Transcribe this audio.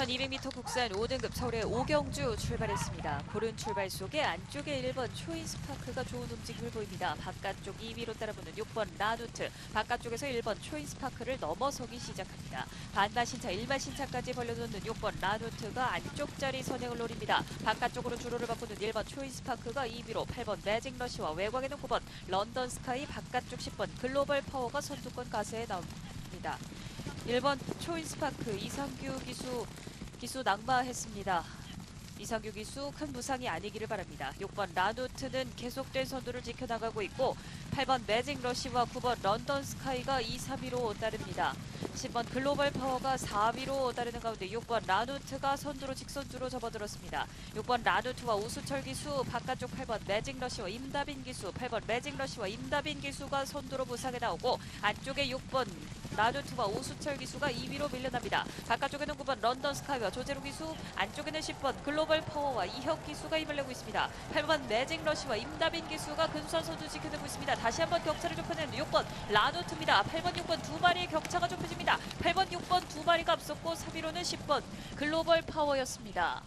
1200m 국산 5등급 서울의 오경주 출발했습니다. 고른 출발 속에 안쪽에 1번 초인스파크가 좋은 움직임을 보입니다. 바깥쪽 2위로 따라붙는 6번 라누트, 바깥쪽에서 1번 초인스파크를 넘어서기 시작합니다. 반마신차, 일마신차까지 벌려놓는 6번 라누트가 안쪽 자리 선행을 노립니다. 바깥쪽으로 주로를 바꾸는 1번 초인스파크가 2위로 8번 매직러시와 외곽에는 9번 런던 스카이, 바깥쪽 10번 글로벌 파워가 선두권 가세에 나옵니다. 1번 초인스파크 이상규 기수 기수 낙마했습니다. 이상규 기수 큰 부상이 아니기를 바랍니다. 6번 라누트는 계속된 선두를 지켜나가고 있고 8번 매직 러시와 9번 런던 스카이가 2, 3위로 따릅니다. 10번 글로벌 파워가 4위로 따르는 가운데 6번 라누트가 선두로 직선주로 접어들었습니다. 6번 라누트와 우수철 기수, 바깥쪽 8번 매직 러시와 임다빈 기수, 8번 매직 러시와 임다빈 기수가 선두로 부상에 나오고 안쪽에 6번 라누트와 오수철 기수가 2위로 밀려납니다. 바깥쪽에는 9번 런던 스카이와 조재로 기수, 안쪽에는 10번 글로벌 파워와 이혁 기수가 힘을 내고 있습니다. 8번 매직 러시와 임다빈 기수가 근수한 선두 지켜내고 있습니다. 다시 한번 격차를 좁혀내는 6번 라누트입니다. 8번, 6번 두 마리의 격차가 좁혀집니다. 8번, 6번 두 마리가 앞섰고 3위로는 10번 글로벌 파워였습니다.